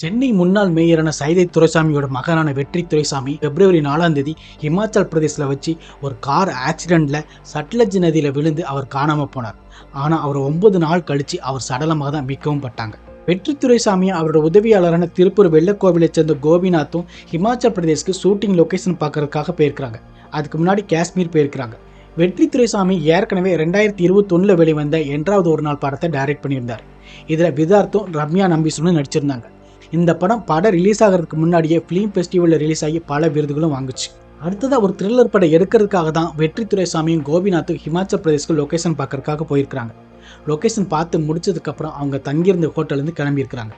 சென்னை முன்னாள் மேயரான சைதை துரைசாமியோட மகனான வெற்றி துரைசாமி பிப்ரவரி நாலாம் தேதி இமாச்சல் பிரதேசில் வச்சு ஒரு கார் ஆக்சிடெண்ட்ல சட்லஜ் நதியில் விழுந்து அவர் காணாமல் போனார். ஆனால் அவர் ஒன்பது நாள் கழிச்சு அவர் சடலமாக தான் மீட்கவும் பட்டாங்க. வெற்றி துரைசாமியும் அவரோட உதவியாளரான திருப்பூர் வெள்ளக்கோவிலை சேர்ந்த கோபிநாத்தும் ஹிமாச்சல் பிரதேஷ்க்கு ஷூட்டிங் லொகேஷன் பார்க்கறதுக்காக போயிருக்கிறாங்க. அதுக்கு முன்னாடி காஷ்மீர் போயிருக்கிறாங்க. வெற்றி துரைசாமி ஏற்கனவே ரெண்டாயிரத்தி இருபத்தொன்னில் வெளிவந்த என்றாவது ஒரு நாள் படத்தை டைரக்ட் பண்ணியிருந்தார். இதில் விதார்த்தும் ரம்யா நம்பிசுன்னு நடிச்சிருந்தாங்க. இந்த படம் படம் ரிலீஸ் ஆகிறதுக்கு முன்னாடியே ஃபிலிம் ஃபெஸ்டிவலில் ரிலீஸ் ஆகி பல விருதுகளும் வாங்குச்சு. அடுத்ததாக ஒரு த்ரில்லர் படம் எடுக்கிறதுக்காக தான் வெற்றி துரைசாமியும் கோபிநாத்தும் ஹிமாச்சல் பிரதேஷ்க்கு லொக்கேஷன் பார்க்கறதுக்காக போயிருக்கிறாங்க. லொக்கேஷன் பார்த்து முடிச்சதுக்கப்புறம் அவங்க தங்கியிருந்த ஹோட்டல்லேருந்து கிளம்பியிருக்கிறாங்க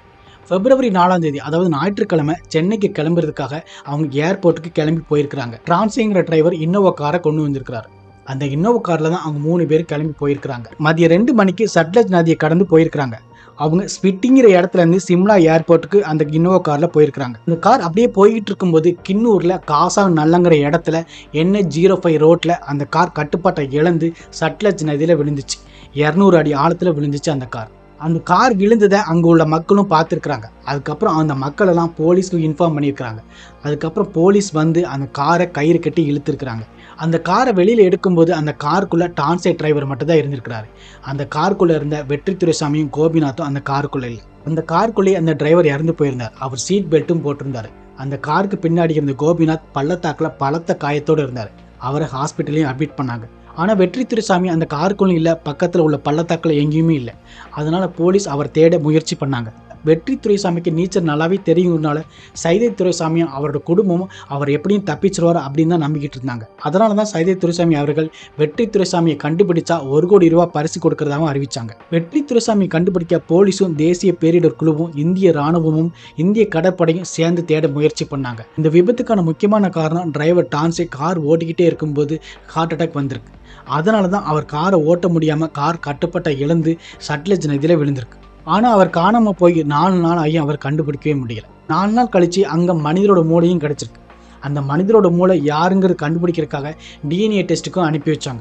பிப்ரவரி நாலாம் தேதி அதாவது ஞாயிற்றுக்கிழமை சென்னைக்கு கிளம்புறதுக்காக அவங்க ஏர்போர்ட்டுக்கு கிளம்பி போயிருக்கிறாங்க. டிரான்சிங்கிற டிரைவர் இன்னோவா காரை கொண்டு வந்திருக்கிறாரு. அந்த இன்னோவா காரில் தான் அவங்க மூணு பேர் கிளம்பி போயிருக்கிறாங்க. மதியம் ரெண்டு மணிக்கு சட்லஜ் நதியை கடந்து போயிருக்கிறாங்க. அவங்க ஸ்பிட்டிங்கிற இடத்துலேருந்து சிம்லா ஏர்போர்ட்டுக்கு அந்த கின்னோ காரில் போயிருக்கிறாங்க. அந்த கார் அப்படியே போய்கிட்டு இருக்கும்போது கின்னூரில் காசா நல்லங்கிற இடத்துல என்ன ஜீரோ ஃபைவ் ரோட்டில் அந்த கார் கட்டுப்பாட்டை இழந்து சட்லஜ் நதியில் விழுந்துச்சு. இரநூறு அடி ஆழத்தில் விழுந்துச்சு அந்த கார். அந்த கார் விழுந்ததை அங்கே உள்ள மக்களும் பார்த்துருக்குறாங்க. அதுக்கப்புறம் அந்த மக்களெல்லாம் போலீஸ்க்கு இன்ஃபார்ம் பண்ணியிருக்கிறாங்க. அதுக்கப்புறம் போலீஸ் வந்து அந்த காரை கயிறு கட்டி இழுத்துருக்குறாங்க. அந்த காரை வெளியில் எடுக்கும்போது அந்த காருக்குள்ளே டான்சே டிரைவர் மட்டும்தான் இருந்திருக்கிறாரு. அந்த காருக்குள்ளே இருந்த வெற்றி துரைசாமியும் கோபிநாத்தும் அந்த காருக்குள்ளே இல்லை. அந்த காருக்குள்ளேயே அந்த டிரைவர் இறந்து போயிருந்தார். அவர் சீட் பெல்ட்டும் போட்டிருந்தார். அந்த காருக்கு பின்னாடி இருந்த கோபிநாத் பள்ளத்தாக்கில் பலத்த காயத்தோடு இருந்தார். அவரை ஹாஸ்பிட்டலையும் அட்மிட் பண்ணாங்க. ஆனால் வெற்றி துரைசாமி அந்த காருக்குள்ளும் இல்லை பக்கத்தில் உள்ள பள்ளத்தாக்கில் எங்கேயுமே இல்லை. அதனால் போலீஸ் அவர் தேட முயற்சி பண்ணாங்க. வெற்றி துரைசாமிக்கு நீச்சல் நல்லாவே தெரியும்னால சைதை துரைசாமியும் அவரோட குடும்பமும் அவர் எப்படியும் தப்பிச்சிருவார் அப்படின்னு தான் நம்பிக்கிட்டு இருந்தாங்க. அதனால தான் சைதை துரைசாமி அவர்கள் வெற்றி துரைசாமியை கண்டுபிடிச்சா ஒரு கோடி ரூபாய் பரிசு கொடுக்கறதாகவும் அறிவிச்சாங்க. வெற்றி துரைசாமியை கண்டுபிடிக்க போலீஸும் தேசிய பேரிடர் குழுவும் இந்திய ராணுவமும் இந்திய கடற்படையும் சேர்ந்து தேட முயற்சி பண்ணாங்க. இந்த விபத்துக்கான முக்கியமான காரணம் டிரைவர் டான்ஸே கார் ஓட்டிக்கிட்டே இருக்கும்போது ஹார்ட் அட்டாக் வந்திருக்கு. அதனால தான் அவர் காரை ஓட்ட முடியாமல் கார் கட்டுப்பட்ட இழந்து சட்லஜ் நதியில் விழுந்திருக்கு. ஆனால் அவர் காணாமல் போய் நாலு நாள் ஆகி அவர் கண்டுபிடிக்கவே முடியல. நாலு நாள் கழித்து அங்கே மனிதரோட மூளையும் கிடச்சிருக்கு. அந்த மனிதரோட மூளை யாருங்கிறது கண்டுபிடிக்கிறதுக்காக டிஎன்ஏ டெஸ்ட்டுக்கும் அனுப்பி வச்சாங்க.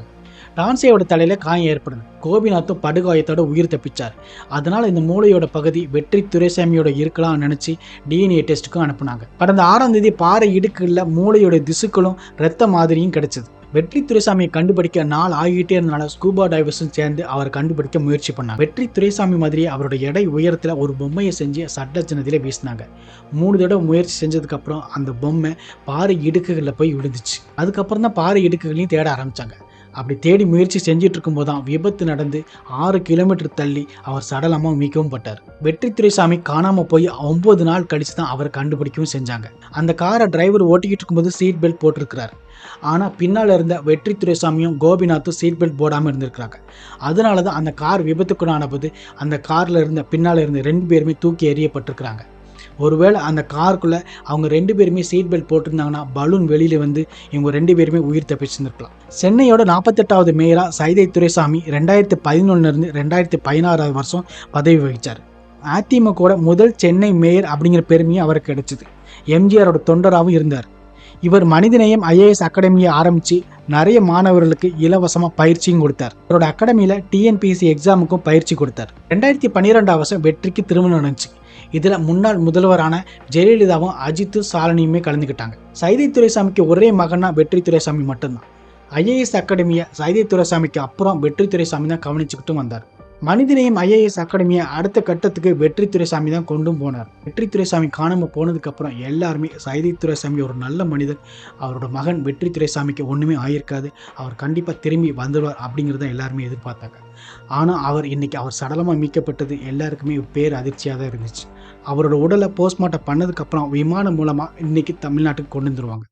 டான்சேயோட தலையில் காயம் ஏற்படுது. கோபிநாத்தும் படுகாயத்தோட உயிர் தப்பிச்சார். அதனால் இந்த மூளையோட பகுதி வெற்றி துரைசாமியோட இருக்கலாம்னு நினச்சி டிஎன்ஏ டெஸ்ட்டுக்கும் அனுப்புனாங்க. கடந்த ஆறாம் தேதி பாறை இடுக்குள்ள மூளையோட திசுக்களும் ரத்த மாதிரியும் கிடைச்சது. வெற்றி துரைசாமியை கண்டுபிடிக்க நாள் ஆகிட்டே இருந்தனால ஸ்கூபா டைவர்ஸும் சேர்ந்து அவரை கண்டுபிடிக்க முயற்சி பண்ணாங்க. வெற்றி துரைசாமி மாதிரியே அவருடைய எடை உயரத்தில் ஒரு பொம்மையை செஞ்சு சட்ட சின்னத்திலே வீசினாங்க. மூணு தடவை முயற்சி செஞ்சதுக்கப்புறம் அந்த பொம்மை பாறை இடுக்குகளில் போய் விழுந்துச்சு. அதுக்கப்புறம் தான் பாறை இடுக்குகளையும் தேட ஆரம்பித்தாங்க அப்படி தேடி முயற்சி செஞ்சிட்டு இருக்கும்போது தான் விபத்து நடந்து ஆறு கிலோமீட்டர் தள்ளி அவர் சடலமாக மீட்கவும் பட்டார். வெற்றி துரைசாமி காணாமல் போய் ஒம்பது நாள் கழிச்சு தான் அவரை கண்டுபிடிக்கவும் செஞ்சாங்க. அந்த காரை டிரைவர் ஓட்டிக்கிட்டு இருக்கும்போது சீட் பெல்ட் போட்டிருக்கிறார். ஆனால் பின்னால் இருந்த வெற்றி துரைசாமியும் கோபிநாத்தும் சீட் பெல்ட் போடாமல் இருந்திருக்கிறாங்க. அதனால தான் அந்த கார் விபத்துக்குள்ளான போது அந்த காரில் இருந்த பின்னால் இருந்த ரெண்டு பேருமே தூக்கி எறியப்பட்டிருக்கிறாங்க. ஒருவேளை அந்த காருக்குள்ளே அவங்க ரெண்டு பேருமே சீட் பெல்ட் போட்டிருந்தாங்கன்னா பலூன் வெளியில் வந்து இவங்க ரெண்டு பேருமே உயிர் தப்பிச்சிருந்துருக்கலாம். சென்னையோட நாற்பத்தெட்டாவது மேயராக சைதை துரைசாமி ரெண்டாயிரத்தி பதினொன்னுலேருந்து ரெண்டாயிரத்தி பதினாறாவது வருஷம் பதவி வகித்தார் அதிமுகவோட முதல் சென்னை மேயர் அப்படிங்கிற பெருமையும் அவருக்கு கிடைச்சிது. எம்ஜிஆரோட தொண்டராகவும் இருந்தார். இவர் மனிதநேயம் ஐஏஎஸ் அகாடமியை ஆரம்பித்து நிறைய மாணவர்களுக்கு இலவசமாக பயிற்சியும் கொடுத்தார். அவரோட அகாடமியில் டிஎன்பிஎஸ்சி எக்ஸாமுக்கும் பயிற்சி கொடுத்தார். ரெண்டாயிரத்தி பன்னிரெண்டாம் வருஷம் வெற்றிக்கு திருமணம் நடந்துச்சு இதில் முன்னாள் முதல்வரான ஜெயலலிதாவும் அஜித்து சாலனியுமே கலந்துக்கிட்டாங்க. சைதை துரைசாமிக்கு ஒரே மகனா வெற்றி துரைசாமி மட்டும்தான். ஐஏஎஸ் அகாடமியை சைதை துரைசாமிக்கு அப்புறம் வெற்றி துரைசாமி தான் கவனிச்சுக்கிட்டும் வந்தார். மனிதநேயம் ஐஏஎஸ் அகாடமியை அடுத்த கட்டத்துக்கு வெற்றி துரைசாமி தான் கொண்டும் போனார். வெற்றி துரைசாமி காணாமல் போனதுக்கப்புறம் எல்லாருமே சைதி துரைசாமி ஒரு நல்ல மனிதர். அவரோட மகன் வெற்றி துரைசாமிக்கு ஒன்றுமே ஆயிருக்காது. அவர் கண்டிப்பாக திரும்பி வந்துடுவார் அப்படிங்கிறத எல்லாருமே எதிர்பார்த்தாங்க. ஆனால் அவர் இன்னைக்கு அவர் சடலமாக மீட்கப்பட்டது எல்லாருக்குமே பேர் அதிர்ச்சியாக தான் இருந்துச்சு. அவரோட உடலை போஸ்ட்மார்ட்டம் பண்ணதுக்கப்புறம் விமானம் மூலமாக இன்னைக்கு தமிழ்நாட்டுக்கு கொண்டு வந்துருவாங்க.